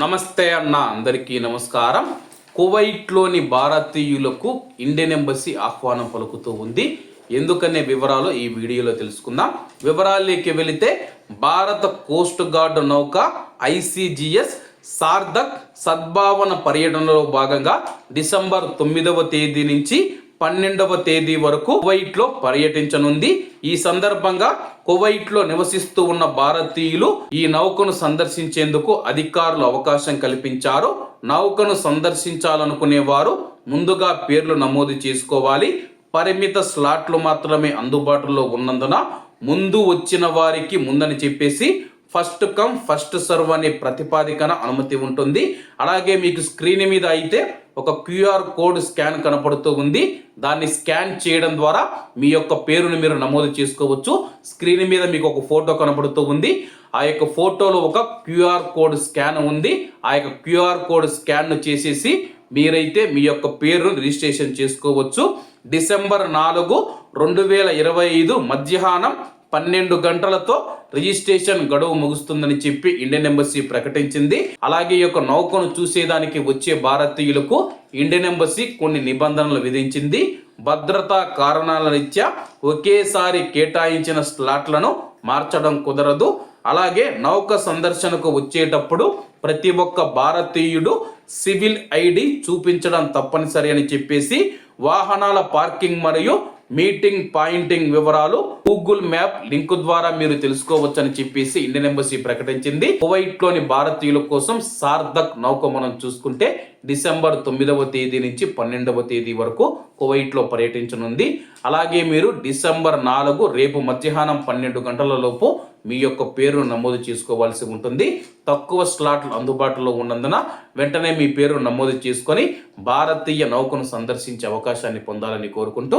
నమస్తే అన్న అందరికీ నమస్కారం. కువైట్లోని భారతీయులకు ఇండియన్ ఎంబసీ ఆహ్వానం పలుకుతూ ఉంది. ఎందుకనే వివరాలు ఈ వీడియోలో తెలుసుకుందాం. వివరాల్లోకి వెళితే భారత కోస్ట్ గార్డ్ నౌక ఐసీజీఎస్ సార్థక్ సద్భావన పర్యటనలో భాగంగా డిసెంబర్ తొమ్మిదవ తేదీ నుంచి పన్నెండవ తేదీ వరకు కువైట్లో పర్యటించనుంది. ఈ సందర్భంగా కువైట్లో నివసిస్తూ ఉన్న భారతీయులు ఈ నౌకను సందర్శించేందుకు అధికారులు అవకాశం కల్పించారు. నౌకను సందర్శించాలనుకునే వారు ముందుగా పేర్లు నమోదు చేసుకోవాలి. పరిమిత స్లాట్లు మాత్రమే అందుబాటులో ఉన్నందున ముందు వచ్చిన వారికి ముందని చెప్పేసి ఫస్ట్ కమ్ ఫస్ట్ సర్వ్ అనే ప్రతిపాదికన అనుమతి ఉంటుంది. అలాగే మీకు స్క్రీన్ మీద అయితే ఒక క్యూఆర్ కోడ్ స్కాన్ కనపడుతూ ఉంది. దాన్ని స్కాన్ చేయడం ద్వారా మీ యొక్క పేరును మీరు నమోదు చేసుకోవచ్చు. స్క్రీన్ మీద మీకు ఒక ఫోటో కనపడుతూ ఉంది. ఆ యొక్క ఫోటోలో ఒక క్యూఆర్ కోడ్ స్కాన్ ఉంది. ఆ యొక్క క్యూఆర్ కోడ్ స్కాన్ చేసేసి మీరైతే మీ యొక్క పేరును రిజిస్ట్రేషన్ చేసుకోవచ్చు. డిసెంబర్ నాలుగు రెండు వేల ఇరవై ఐదు మధ్యాహ్నం పన్నెండు గంటలతో రిజిస్ట్రేషన్ గడువు ముగుస్తుందని చెప్పి ఇండియన్ ఎంబసీ ప్రకటించింది. అలాగే ఈ యొక్క నౌకను చూసేదానికి వచ్చే భారతీయులకు ఇండియన్ ఎంబసీ కొన్ని నిబంధనలు విధించింది. భద్రతా కారణాల రీత్యా ఒకేసారి కేటాయించిన స్లాట్లను మార్చడం కుదరదు. అలాగే నౌక సందర్శనకు వచ్చేటప్పుడు ప్రతి ఒక్క భారతీయుడు సివిల్ ఐడి చూపించడం తప్పనిసరి అని చెప్పేసి వాహనాల పార్కింగ్ మరియు మీటింగ్ పాయింటింగ్ వివరాలు గూగుల్ మ్యాప్ లింక్ ద్వారా మీరు తెలుసుకోవచ్చని చెప్పేసి ఇండియన్ ఎంబసీ ప్రకటించింది. కువైట్లోని భారతీయుల కోసం సార్థక్ నౌక మనం చూసుకుంటే డిసెంబర్ తొమ్మిదవ తేదీ నుంచి పన్నెండవ తేదీ వరకు కువైట్లో పర్యటించనుంది. అలాగే మీరు డిసెంబర్ నాలుగు రేపు మధ్యాహ్నం పన్నెండు గంటల లోపు మీ యొక్క పేరును నమోదు చేసుకోవాల్సి ఉంటుంది. తక్కువ స్లాట్లు అందుబాటులో ఉన్నందున వెంటనే మీ పేరు నమోదు చేసుకొని భారతీయ నౌకను సందర్శించే అవకాశాన్ని పొందాలని కోరుకుంటూ